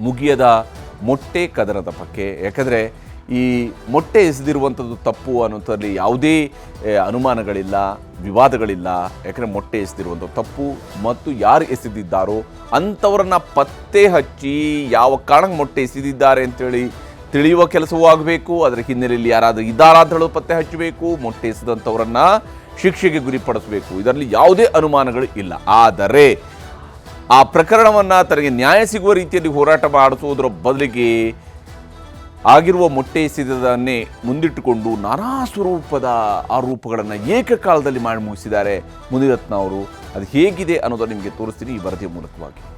ಮುಗಿಯದ ಮೊಟ್ಟೆ ಕದನದ ಬಗ್ಗೆ. ಯಾಕಂದರೆ ಈ ಮೊಟ್ಟೆ ಎಸೆದಿರುವಂಥದ್ದು ತಪ್ಪು ಅನ್ನೋಂಥದ್ರಲ್ಲಿ ಯಾವುದೇ ಅನುಮಾನಗಳಿಲ್ಲ, ವಿವಾದಗಳಿಲ್ಲ. ಯಾಕಂದರೆ ಮೊಟ್ಟೆ ಎಸೆದಿರುವಂಥದ್ದು ತಪ್ಪು. ಮತ್ತು ಯಾರು ಎಸೆದಿದ್ದಾರೋ ಅಂಥವ್ರನ್ನ ಪತ್ತೆ ಹಚ್ಚಿ ಯಾವ ಕಾರಣಕ್ಕೆ ಮೊಟ್ಟೆ ಎಸೆದಿದ್ದಾರೆ ಅಂತೇಳಿ ತಿಳಿಯುವ ಕೆಲಸವೂ ಆಗಬೇಕು. ಅದರ ಹಿನ್ನೆಲೆಯಲ್ಲಿ ಯಾರಾದರೂ ಇದ್ದಾರಾ ಅಂತ ಹೇಳೋದು ಪತ್ತೆ ಹಚ್ಚಬೇಕು. ಮೊಟ್ಟೆ ಎಸೆದಂಥವ್ರನ್ನ ಶಿಕ್ಷೆಗೆ ಗುರಿಪಡಿಸಬೇಕು. ಇದರಲ್ಲಿ ಯಾವುದೇ ಅನುಮಾನಗಳು ಇಲ್ಲ. ಆದರೆ ಆ ಪ್ರಕರಣವನ್ನು ತನಗೆ ನ್ಯಾಯ ಸಿಗುವ ರೀತಿಯಲ್ಲಿ ಹೋರಾಟ ಮಾಡಿಸುವುದರ ಬದಲಿಗೆ ಆಗಿರುವ ಮೊಟ್ಟೆ ಎಸೆದನ್ನೇ ಮುಂದಿಟ್ಟುಕೊಂಡು ನಾನಾ ಸ್ವರೂಪದ ಆರೋಪಗಳನ್ನು ಏಕಕಾಲದಲ್ಲಿ ಮಾಡಿ ಮುಗಿಸಿದ್ದಾರೆ ಮುನಿರತ್ನ ಅವರು. ಅದು ಹೇಗಿದೆ ಅನ್ನೋದನ್ನು ನಿಮಗೆ ತೋರಿಸ್ತೀನಿ ಈ ವರದಿಯ ಮೂಲಕವಾಗಿ.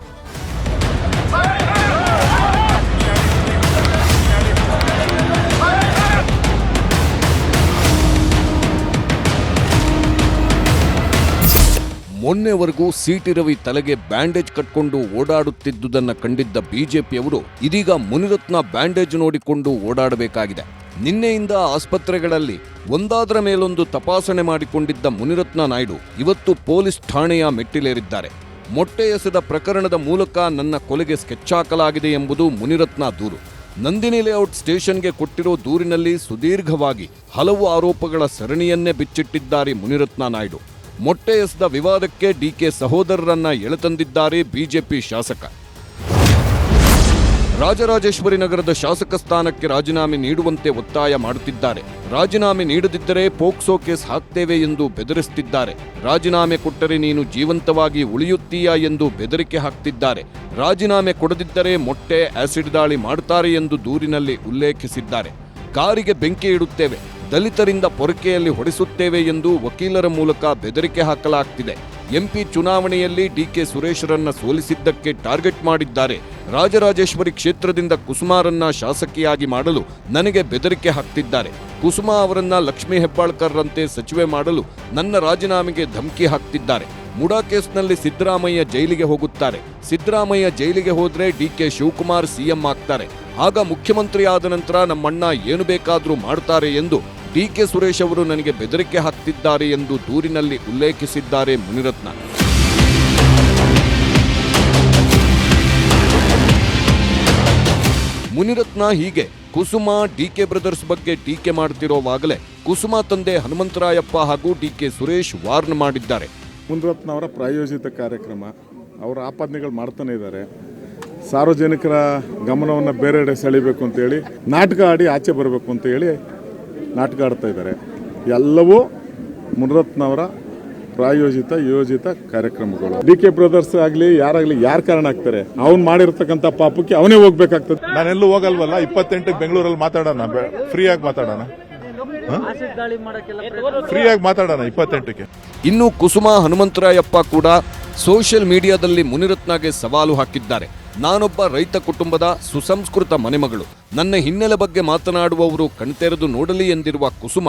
ಮೊನ್ನೆವರೆಗೂ ಸಿಟಿ ರವಿ ತಲೆಗೆ ಬ್ಯಾಂಡೇಜ್ ಕಟ್ಕೊಂಡು ಓಡಾಡುತ್ತಿದ್ದುದನ್ನು ಕಂಡಿದ್ದ ಬಿಜೆಪಿಯವರು ಇದೀಗ ಮುನಿರತ್ನ ಬ್ಯಾಂಡೇಜ್ ನೋಡಿಕೊಂಡು ಓಡಾಡಬೇಕಾಗಿದೆ. ನಿನ್ನೆಯಿಂದ ಆಸ್ಪತ್ರೆಗಳಲ್ಲಿ ಒಂದಾದರ ಮೇಲೊಂದು ತಪಾಸಣೆ ಮಾಡಿಕೊಂಡಿದ್ದ ಮುನಿರತ್ನ ನಾಯ್ಡು ಇವತ್ತು ಪೊಲೀಸ್ ಠಾಣೆಯ ಮೆಟ್ಟಿಲೇರಿದ್ದಾರೆ. ಮೊಟ್ಟೆ ಎಸೆದ ಪ್ರಕರಣದ ಮೂಲಕ ನನ್ನ ಕೊಲೆಗೆ ಸ್ಕೆಚ್ ಹಾಕಲಾಗಿದೆ ಎಂಬುದು ಮುನಿರತ್ನ ದೂರು. ನಂದಿನಿ ಲೇಔಟ್ ಸ್ಟೇಷನ್ಗೆ ಕೊಟ್ಟಿರೋ ದೂರಿನಲ್ಲಿ ಸುದೀರ್ಘವಾಗಿ ಹಲವು ಆರೋಪಗಳ ಸರಣಿಯನ್ನೇ ಬಿಚ್ಚಿಟ್ಟಿದ್ದಾರೆ ಮುನಿರತ್ನ ನಾಯ್ಡು. ಮೊಟ್ಟೆ ಎಸೆದ ವಿವಾದಕ್ಕೆ ಡಿಕೆ ಸಹೋದರರನ್ನ ಎಳೆತಂದಿದ್ದಾರೆ ಬಿಜೆಪಿ ಶಾಸಕ. ರಾಜರಾಜೇಶ್ವರಿ ನಗರದ ಶಾಸಕ ಸ್ಥಾನಕ್ಕೆ ರಾಜೀನಾಮೆ ನೀಡುವಂತೆ ಒತ್ತಾಯ ಮಾಡುತ್ತಿದ್ದಾರೆ. ರಾಜೀನಾಮೆ ನೀಡದಿದ್ದರೆ ಪೋಕ್ಸೋ ಕೇಸ್ ಹಾಕ್ತೇವೆ ಎಂದು ಬೆದರಿಸುತ್ತಿದ್ದಾರೆ. ರಾಜೀನಾಮೆ ಕೊಟ್ಟರೆ ನೀನು ಜೀವಂತವಾಗಿ ಉಳಿಯುತ್ತೀಯಾ ಎಂದು ಬೆದರಿಕೆ ಹಾಕ್ತಿದ್ದಾರೆ. ರಾಜೀನಾಮೆ ಕೊಡದಿದ್ದರೆ ಮೊಟ್ಟೆ ಆಸಿಡ್ ದಾಳಿ ಮಾಡುತ್ತಾರೆ ಎಂದು ದೂರಿನಲ್ಲಿ ಉಲ್ಲೇಖಿಸಿದ್ದಾರೆ. ಕಾರಿಗೆ ಬೆಂಕಿ ಇಡುತ್ತೇವೆ. ದಲಿತರಿಂದ ಪೊರಕೆಯಲ್ಲಿ ಹೊಡೆಸುತ್ತೇವೆ ಎಂದು ವಕೀಲರ ಮೂಲಕ ಬೆದರಿಕೆ ಹಾಕಲಾಗ್ತಿದೆ. ಎಂಪಿ ಚುನಾವಣೆಯಲ್ಲಿ ಡಿಕೆ ಸುರೇಶ್ರನ್ನ ಸೋಲಿಸಿದ್ದಕ್ಕೆ ಟಾರ್ಗೆಟ್ ಮಾಡಿದ್ದಾರೆ. ರಾಜರಾಜೇಶ್ವರಿ ಕ್ಷೇತ್ರದಿಂದ ಕುಸುಮಾರನ್ನ ಶಾಸಕಿಯಾಗಿ ಮಾಡಲು ನನಗೆ ಬೆದರಿಕೆ ಹಾಕ್ತಿದ್ದಾರೆ. ಕುಸುಮಾ ಅವರನ್ನ ಲಕ್ಷ್ಮೀ ಹೆಬ್ಬಾಳ್ಕರ್ರಂತೆ ಸಚಿವೆ ಮಾಡಲು ನನ್ನ ರಾಜೀನಾಮೆಗೆ ಧಮಕಿ ಹಾಕ್ತಿದ್ದಾರೆ. ಮುಡಾ ಕೇಸ್ನಲ್ಲಿ ಸಿದ್ದರಾಮಯ್ಯ ಜೈಲಿಗೆ ಹೋಗುತ್ತಾರೆ. ಸಿದ್ದರಾಮಯ್ಯ ಜೈಲಿಗೆ ಹೋದ್ರೆ ಡಿಕೆ ಶಿವಕುಮಾರ್ ಸಿಎಂ ಆಗ್ತಾರೆ. ಆಗ ಮುಖ್ಯಮಂತ್ರಿ ಆದ ನಂತರ ನಮ್ಮಣ್ಣ ಏನು ಬೇಕಾದರೂ ಮಾಡ್ತಾರೆ ಎಂದು ಡಿಕೆ ಸುರೇಶ್ ಅವರು ನನಗೆ ಬೆದರಿಕೆ ಹಾಕ್ತಿದ್ದಾರೆ ಎಂದು ದೂರಿನಲ್ಲಿ ಉಲ್ಲೇಖಿಸಿದ್ದಾರೆ ಮುನಿರತ್ನ. ಮುನಿರತ್ನ ಹೀಗೆ, ಕುಸುಮ ಡಿಕೆ ಬ್ರದರ್ಸ್ ಬಗ್ಗೆ ಟೀಕೆ ಮಾಡ್ತಿರೋವಾಗಲೇ ಕುಸುಮ ತಂದೆ ಹನುಮಂತರಾಯಪ್ಪ ಹಾಗೂ ಡಿಕೆ ಸುರೇಶ್ ವಾರ್ನ್ ಮಾಡಿದ್ದಾರೆ. ಮುನಿರತ್ನ ಅವರ ಪ್ರಾಯೋಜಿತ ಕಾರ್ಯಕ್ರಮ, ಅವರ ಆಪಾದನೆಗಳು ಮಾಡ್ತಾನೆ ಇದ್ದಾರೆ. ಸಾರ್ವಜನಿಕರ ಗಮನವನ್ನು ಬೇರೆಡೆ ಸೆಳಿಬೇಕು ಅಂತೇಳಿ ನಾಟಕ ಆಡಿ ಆಚೆ ಬರಬೇಕು ಅಂತ ಹೇಳಿ ನಾಟಕ ಆಡ್ತಾ ಇದ್ದಾರೆ. ಎಲ್ಲವೂ ಮುನಿರತ್ನವರ ಪ್ರಾಯೋಜಿತ ಯೋಜಿತ ಕಾರ್ಯಕ್ರಮಗಳು. ಡಿ ಕೆ ಬ್ರದರ್ಸ್ ಆಗಲಿ ಯಾರಾಗಲಿ ಯಾರು ಕಾರಣ ಆಗ್ತಾರೆ? ಅವ್ನು ಮಾಡಿರ್ತಕ್ಕಂಥ ಪಾಪಕ್ಕೆ ಅವನೇ ಹೋಗ್ಬೇಕಾಗ್ತದೆ. ನಾನೆಲ್ಲೂ ಹೋಗಲ್ವಲ್ಲ? ಇಪ್ಪತ್ತೆಂಟಕ್ಕೆ ಬೆಂಗಳೂರಲ್ಲಿ ಮಾತಾಡೋಣ. ಫ್ರೀಯಾಗಿ ಮಾತಾಡೋಣ. ಫ್ರೀಯಾಗಿ ಮಾತಾಡೋಣ ಇಪ್ಪತ್ತೆಂಟಕ್ಕೆ. ಇನ್ನು ಕುಸುಮ ಹನುಮಂತರಾಯಪ್ಪ ಕೂಡ ಸೋಷಿಯಲ್ ಮೀಡಿಯಾದಲ್ಲಿ ಮುನಿರತ್ನಗೆ ಸವಾಲು ಹಾಕಿದ್ದಾರೆ. ನಾನೊಬ್ಬ ರೈತ ಕುಟುಂಬದ ಸುಸಂಸ್ಕೃತ ಮನೆಮಗಳು. ನನ್ನ ಹಿನ್ನೆಲೆ ಬಗ್ಗೆ ಮಾತನಾಡುವವರು ಕಣ್ತೆರೆದು ನೋಡಲಿ ಎಂದಿರುವ ಕುಸುಮ.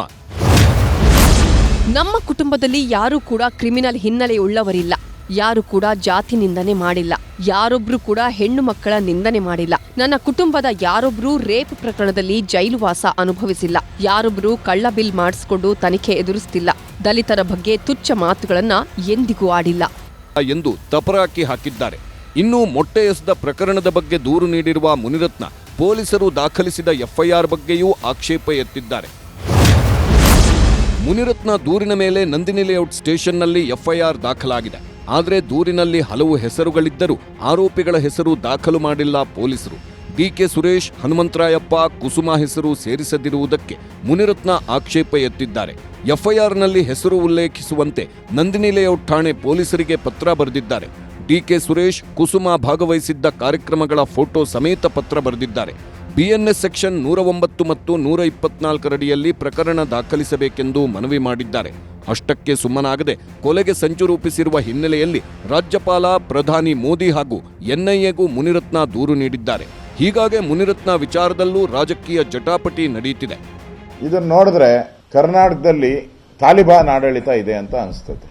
ನಮ್ಮ ಕುಟುಂಬದಲ್ಲಿ ಯಾರೂ ಕೂಡ ಕ್ರಿಮಿನಲ್ ಹಿನ್ನೆಲೆಯುಳ್ಳವರಿಲ್ಲ ಯಾರು ಕೂಡ ಜಾತಿ ನಿಂದನೆ ಮಾಡಿಲ್ಲ. ಯಾರೊಬ್ರು ಕೂಡ ಹೆಣ್ಣು ಮಕ್ಕಳ ನಿಂದನೆ ಮಾಡಿಲ್ಲ. ನನ್ನ ಕುಟುಂಬದ ಯಾರೊಬ್ರು ರೇಪ್ ಪ್ರಕರಣದಲ್ಲಿ ಜೈಲುವಾಸ ಅನುಭವಿಸಿಲ್ಲ. ಯಾರೊಬ್ರು ಕಳ್ಳ ಬಿಲ್ ಮಾಡಿಸಿಕೊಂಡು ತನಿಖೆ ಎದುರಿಸ್ತಿಲ್ಲ. ದಲಿತರ ಬಗ್ಗೆ ತುಚ್ಛ ಮಾತುಗಳನ್ನ ಎಂದಿಗೂ ಆಡಿಲ್ಲ. ಎಂದು ತಪರಾಕಿ ಹಾಕಿದ್ದಾರೆ. ಇನ್ನು ಮೊಟ್ಟೆ ಎಸೆದ ಪ್ರಕರಣದ ಬಗ್ಗೆ ದೂರು ನೀಡಿರುವ ಮುನಿರತ್ನ ಪೊಲೀಸರು ದಾಖಲಿಸಿದ ಎಫ್ಐಆರ್ ಬಗ್ಗೆಯೂ ಆಕ್ಷೇಪ ಎತ್ತಿದ್ದಾರೆ. ಮುನಿರತ್ನ ದೂರಿನ ಮೇಲೆ ನಂದಿನಿ ಲೇಔಟ್ ಸ್ಟೇಷನ್ನಲ್ಲಿ ಎಫ್ಐಆರ್ ದಾಖಲಾಗಿದೆ. ಆದರೆ ದೂರಿನಲ್ಲಿ ಹಲವು ಹೆಸರುಗಳಿದ್ದರೂ ಆರೋಪಿಗಳ ಹೆಸರು ದಾಖಲು ಮಾಡಿಲ್ಲ ಪೊಲೀಸರು. ಡಿಕೆ ಸುರೇಶ್, ಹನುಮಂತರಾಯಪ್ಪ, ಕುಸುಮ ಹೆಸರು ಸೇರಿಸದಿರುವುದಕ್ಕೆ ಮುನಿರತ್ನ ಆಕ್ಷೇಪ ಎತ್ತಿದ್ದಾರೆ. ಎಫ್ಐಆರ್ನಲ್ಲಿ ಹೆಸರು ಉಲ್ಲೇಖಿಸುವಂತೆ ನಂದಿನಿ ಲೇಔಟ್ ಠಾಣೆ ಪೊಲೀಸರಿಗೆ ಪತ್ರ ಬರೆದಿದ್ದಾರೆ. ಡಿಕೆ ಸುರೇಶ್ ಕುಸುಮ ಭಾಗವಹಿಸಿದ್ದ ಕಾರ್ಯಕ್ರಮಗಳ ಫೋಟೋ ಸಮೇತ ಪತ್ರ ಬರೆದಿದ್ದಾರೆ. ಬಿಎನ್ಎಸ್ ಸೆಕ್ಷನ್ ನೂರ ಒಂಬತ್ತು ಮತ್ತು ನೂರ ಇಪ್ಪತ್ನಾಲ್ಕರಡಿಯಲ್ಲಿ ಪ್ರಕರಣ ದಾಖಲಿಸಬೇಕೆಂದು ಮನವಿ ಮಾಡಿದ್ದಾರೆ. ಅಷ್ಟಕ್ಕೆ ಸುಮ್ಮನಾಗದೆ ಕೊಲೆಗೆ ಸಂಚು ರೂಪಿಸಿರುವ ಹಿನ್ನೆಲೆಯಲ್ಲಿ ರಾಜ್ಯಪಾಲ ಪ್ರಧಾನಿ ಮೋದಿ ಹಾಗೂ ಎನ್ಐಎಗೂ ಮುನಿರತ್ನ ದೂರು ನೀಡಿದ್ದಾರೆ. ಹೀಗಾಗಿ ಮುನಿರತ್ನ ವಿಚಾರದಲ್ಲೂ ರಾಜಕೀಯ ಜಟಾಪಟಿ ನಡೆಯುತ್ತಿದೆ. ಇದನ್ನು ನೋಡಿದ್ರೆ ಕರ್ನಾಟಕದಲ್ಲಿ ತಾಲಿಬಾನ್ ಆಡಳಿತ ಇದೆ ಅಂತ ಅನಿಸ್ತದೆ.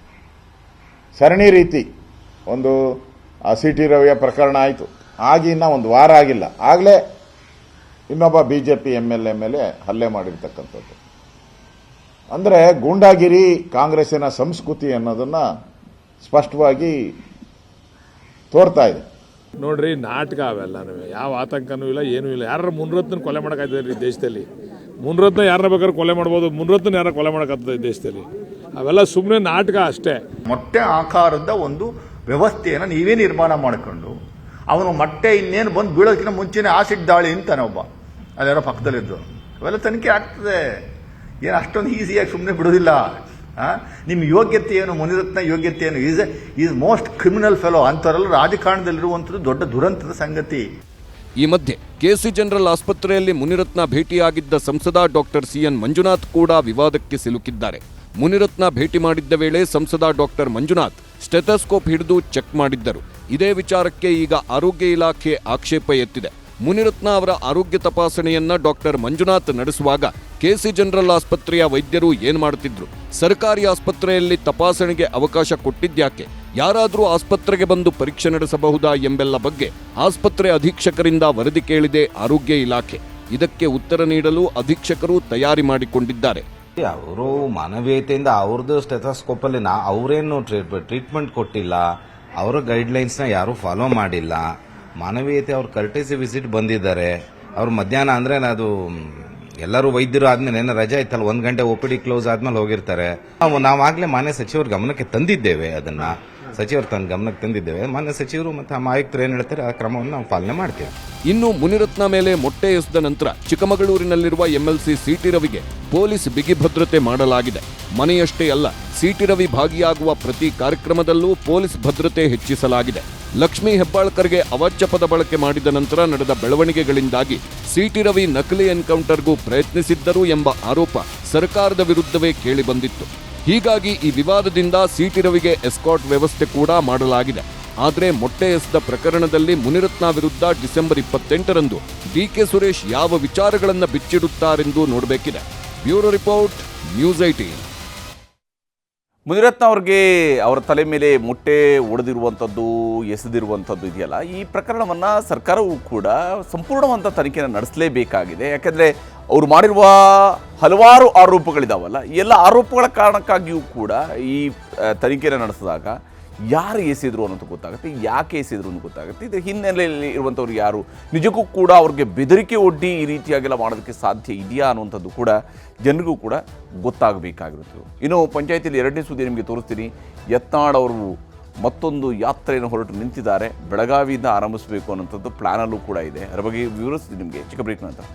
ಸರಣಿ ರೀತಿ ಒಂದು ಆ ಸಿ ಟಿ ರವಿಯ ಪ್ರಕರಣ ಆಯಿತು. ಆಗಿ ಇನ್ನ ಒಂದು ವಾರ ಆಗಿಲ್ಲ. ಆಗಲೇ ಇನ್ನೊಬ್ಬ B J P M L A ಮೇಲೆ ಹಲ್ಲೆ ಮಾಡಿರ್ತಕ್ಕಂಥದ್ದು. ಅಂದರೆ ಗೂಂಡಾಗಿರಿ ಕಾಂಗ್ರೆಸ್ಸಿನ ಸಂಸ್ಕೃತಿ ಅನ್ನೋದನ್ನು ಸ್ಪಷ್ಟವಾಗಿ ತೋರ್ತಾ ಇದೆ. ನೋಡ್ರಿ ನಾಟಕ ಅವೆಲ್ಲ ಯಾವ ಆತಂಕನೂ ಇಲ್ಲ ಏನೂ ಇಲ್ಲ. ಯಾರು ಮುನ್ರತ್ನ ಕೊಲೆ ಮಾಡೋಕ್ಕಾಯ್ತದೆ ಈ ದೇಶದಲ್ಲಿ? ಮುನ್ರತ್ನ ಯಾರನ್ನ ಬೇಕಾದ್ರೆ ಕೊಲೆ ಮಾಡ್ಬೋದು ಮುನ್ರತ್ನ ಯಾರ ಕೊಲೆ ಮಾಡೋಕ್ಕಾಗ್ತದೆ ಈ ದೇಶದಲ್ಲಿ? ಅವೆಲ್ಲ ಸುಮ್ಮನೆ ನಾಟಕ ಅಷ್ಟೇ. ಮೊಟ್ಟೆ ಆಕಾರದ ಒಂದು ವ್ಯವಸ್ಥೆಯನ್ನು ನೀವೇ ನಿರ್ಮಾಣ ಮಾಡಿಕೊಂಡು ಅವನು ಮೊಟ್ಟೆ ಇನ್ನೇನು ಬಂದು ಬೀಳೋದಕ್ಕಿಂತ ಮುಂಚೆನೇ ಆಸಿಡ್ ದಾಳಿ ಅಂತಾನೆ ಒಬ್ಬ. ಅದ್ಯಾರೋ ಪಕ್ಕದಲ್ಲಿದ್ದು. ಅವೆಲ್ಲ ತನಿಖೆ ಆಗ್ತದೆ. ಏನು ಅಷ್ಟೊಂದು ಈಸಿಯಾಗಿ ಸುಮ್ಮನೆ ಬಿಡೋದಿಲ್ಲ? ನಿಮ್ಮ ಯೋಗ್ಯತೆ ಏನು ಮುನಿರತ್ನ ಯೋಗ್ಯತೆ ಏನು is is most criminal fellow ಅಂಥವರೆಲ್ಲ ರಾಜಕಾರಣದಲ್ಲಿರುವಂಥದ್ದು ದೊಡ್ಡ ದುರಂತದ ಸಂಗತಿ. ಈ ಮಧ್ಯೆ ಕೆಸಿ ಜನರಲ್ ಆಸ್ಪತ್ರೆಯಲ್ಲಿ ಮುನಿರತ್ನ ಭೇಟಿಯಾಗಿದ್ದ ಸಂಸದ ಡಾಕ್ಟರ್ ಸಿಎನ್ ಮಂಜುನಾಥ್ ಕೂಡ ವಿವಾದಕ್ಕೆ ಸಿಲುಕಿದ್ದಾರೆ. ಮುನಿರತ್ನ ಭೇಟಿ ಮಾಡಿದ್ದ ವೇಳೆ ಸಂಸದ ಡಾಕ್ಟರ್ ಮಂಜುನಾಥ್ ಸ್ಟೆಥೋಸ್ಕೋಪ್ ಹಿಡಿದು ಚೆಕ್ ಮಾಡಿದ್ದರು. ಇದೇ ವಿಚಾರಕ್ಕೆ ಈಗ ಆರೋಗ್ಯ ಇಲಾಖೆ ಆಕ್ಷೇಪ ಎತ್ತಿದೆ. ಮುನಿರತ್ನ ಅವರ ಆರೋಗ್ಯ ತಪಾಸಣೆಯನ್ನ ಡಾಕ್ಟರ್ ಮಂಜುನಾಥ್ ನಡೆಸುವಾಗ ಕೆಸಿ ಜನರಲ್ ಆಸ್ಪತ್ರೆಯ ವೈದ್ಯರು ಏನು ಮಾಡುತ್ತಿದ್ರು ಸರ್ಕಾರಿ ಆಸ್ಪತ್ರೆಯಲ್ಲಿ ತಪಾಸಣೆಗೆ ಅವಕಾಶ ಕೊಟ್ಟಿದ್ಯಾಕೆ? ಯಾರಾದರೂ ಆಸ್ಪತ್ರೆಗೆ ಬಂದು ಪರೀಕ್ಷೆ ನಡೆಸಬಹುದಾ ಎಂಬೆಲ್ಲ ಬಗ್ಗೆ ಆಸ್ಪತ್ರೆ ಅಧೀಕ್ಷಕರಿಂದ ವರದಿ ಕೇಳಿದೆ ಆರೋಗ್ಯ ಇಲಾಖೆ. ಇದಕ್ಕೆ ಉತ್ತರ ನೀಡಲು ಅಧೀಕ್ಷಕರು ತಯಾರಿ ಮಾಡಿಕೊಂಡಿದ್ದಾರೆ. ಅವರು ಮಾನವೀಯತೆಯಿಂದ ಅವ್ರದ್ದು ಸ್ಟೆಥಸ್ಕೋಪಲ್ಲಿ ನಾ ಅವರೇನು ಟ್ರೀಟ್ಮೆಂಟ್ ಕೊಟ್ಟಿಲ್ಲ. ಅವರ ಗೈಡ್ಲೈನ್ಸ್ನ ಯಾರೂ ಫಾಲೋ ಮಾಡಿಲ್ಲ. ಮಾನವೀಯತೆ ಅವ್ರ ಕರ್ಟೇಸಿ ವಿಸಿಟ್ ಬಂದಿದ್ದಾರೆ. ಅವ್ರು ಮಧ್ಯಾಹ್ನ ಅಂದ್ರೆ ಅದು ಎಲ್ಲರೂ ವೈದ್ಯರು ಆದ್ಮೇಲೆ ಏನೋ ರಜೆ ಆಯ್ತಲ್ಲ, ಒಂದ್ ಗಂಟೆ ಒ ಪಿ ಡಿ ಕ್ಲೋಸ್ ಆದ್ಮೇಲೆ ಹೋಗಿರ್ತಾರೆ. ನಾವು, ನಾವಾಗ್ಲೇ ಮಾನ್ಯ ಸಚಿವರ ಗಮನಕ್ಕೆ ತಂದಿದ್ದೇವೆ ಅದನ್ನ. ಸಚಿವರು ತನ್ನ ಗಮನಕ್ಕೆ ತಂದಿದ್ದೇವೆ. ಮಾನ್ಯ ಸಚಿವರು ಮತ್ತೆ ಆ ಆಯುಕ್ತರು ಏನ್ ಹೇಳ್ತಾರೆ, ಆ ಕ್ರಮವನ್ನು ನಾವು ಪಾಲನೆ ಮಾಡ್ತೇವೆ. ಇನ್ನು ಮುನಿರತ್ನ ಮೇಲೆ ಮೊಟ್ಟೆ ಎಸೆದ ನಂತರ ಚಿಕ್ಕಮಗಳೂರಿನಲ್ಲಿರುವ ಎಂಎಲ್ಸಿ ಸಿಟಿ ರವಿಗೆ ಪೊಲೀಸ್ ಬಿಗಿ ಭದ್ರತೆ ಮಾಡಲಾಗಿದೆ. ಮನೆಯಷ್ಟೇ ಅಲ್ಲ, ಸಿಟಿ ರವಿ ಭಾಗಿಯಾಗುವ ಪ್ರತಿ ಕಾರ್ಯಕ್ರಮದಲ್ಲೂ ಪೊಲೀಸ್ ಭದ್ರತೆ ಹೆಚ್ಚಿಸಲಾಗಿದೆ. ಲಕ್ಷ್ಮೀ ಹೆಬ್ಬಾಳ್ಕರ್ಗೆ ಅವಾಚ್ಯ ಪದ ಬಳಕೆ ಮಾಡಿದ ನಂತರ ನಡೆದ ಬೆಳವಣಿಗೆಗಳಿಂದಾಗಿ ಸಿಟಿ ರವಿ ನಕಲಿ ಎನ್ಕೌಂಟರ್ಗೂ ಪ್ರಯತ್ನಿಸಿದ್ದರು ಎಂಬ ಆರೋಪ ಸರ್ಕಾರದ ವಿರುದ್ಧವೇ ಕೇಳಿಬಂದಿತ್ತು. ಹೀಗಾಗಿ ಈ ವಿವಾದದಿಂದ ಸಿಟಿ ರವಿಗೆ ಎಸ್ಕಾಟ್ ವ್ಯವಸ್ಥೆ ಕೂಡ ಮಾಡಲಾಗಿದೆ. ಆದರೆ ಮೊಟ್ಟೆ ಎಸೆದ ಪ್ರಕರಣದಲ್ಲಿ ಮುನಿರತ್ನ ವಿರುದ್ಧ ಡಿಸೆಂಬರ್ ಇಪ್ಪತ್ತೆಂಟರಂದು ಡಿಕೆ ಸುರೇಶ್ ಯಾವ ವಿಚಾರಗಳನ್ನು ಬಿಚ್ಚಿಡುತ್ತಾರೆಂದು ನೋಡಬೇಕಿದೆ. Bureau report, news eighteen Munirathna ಅವ್ರಿಗೆ ಅವರ ತಲೆ ಮೇಲೆ ಮೊಟ್ಟೆ ಒಡೆದಿರುವಂಥದ್ದು, ಎಸೆದಿರುವಂಥದ್ದು ಇದೆಯಲ್ಲ, ಈ ಪ್ರಕರಣವನ್ನು ಸರ್ಕಾರವು ಕೂಡ ಸಂಪೂರ್ಣವಂಥ ತನಿಖೆಯನ್ನು ನಡೆಸಲೇಬೇಕಾಗಿದೆ. ಯಾಕೆಂದರೆ ಅವರು ಮಾಡಿರುವ ಹಲವಾರು ಆರೋಪಗಳಿದಾವಲ್ಲ ಎಲ್ಲ ಆರೋಪಗಳ ಕಾರಣಕ್ಕಾಗಿಯೂ ಕೂಡ ಈ ತನಿಖೆನ ನಡೆಸಿದಾಗ ಯಾರು ಎಸೆದ್ರು ಅನ್ನೋದು ಗೊತ್ತಾಗುತ್ತೆ, ಯಾಕೆ ಎಸೆದ್ರು ಅನ್ನೋದು ಗೊತ್ತಾಗುತ್ತೆ. ಇದು ಹಿನ್ನೆಲೆಯಲ್ಲಿ ಇರುವಂಥವ್ರು ಯಾರು? ನಿಜಕ್ಕೂ ಕೂಡ ಅವ್ರಿಗೆ ಬೆದರಿಕೆ ಒಡ್ಡಿ ಈ ರೀತಿಯಾಗೆಲ್ಲ ಮಾಡೋದಕ್ಕೆ ಸಾಧ್ಯ ಇದೆಯಾ ಅನ್ನುವಂಥದ್ದು ಕೂಡ ಜನರಿಗೂ ಕೂಡ ಗೊತ್ತಾಗಬೇಕಾಗಿರುತ್ತೆ ಇನ್ನು ಪಂಚಾಯತಿಯಲ್ಲಿ ಎರಡನೇ ಸುದ್ದಿ ನಿಮಗೆ ತೋರಿಸ್ತೀನಿ. ಯತ್ನಾಳ್ ಮತ್ತೊಂದು ಯಾತ್ರೆಯನ್ನು ಹೊರಟು ನಿಂತಿದ್ದಾರೆ. ಬೆಳಗಾವಿಯಿಂದ ಆರಂಭಿಸಬೇಕು ಅನ್ನೋಂಥದ್ದು ಪ್ಲ್ಯಾನಲ್ಲೂ ಕೂಡ ಇದೆ. ಅದರ ಬಗ್ಗೆ ವಿವರಿಸ್ತೀನಿ ನಿಮಗೆ. ಚಿಕ್ಕ ಬ್ರೇಕ್ ನಂತರ.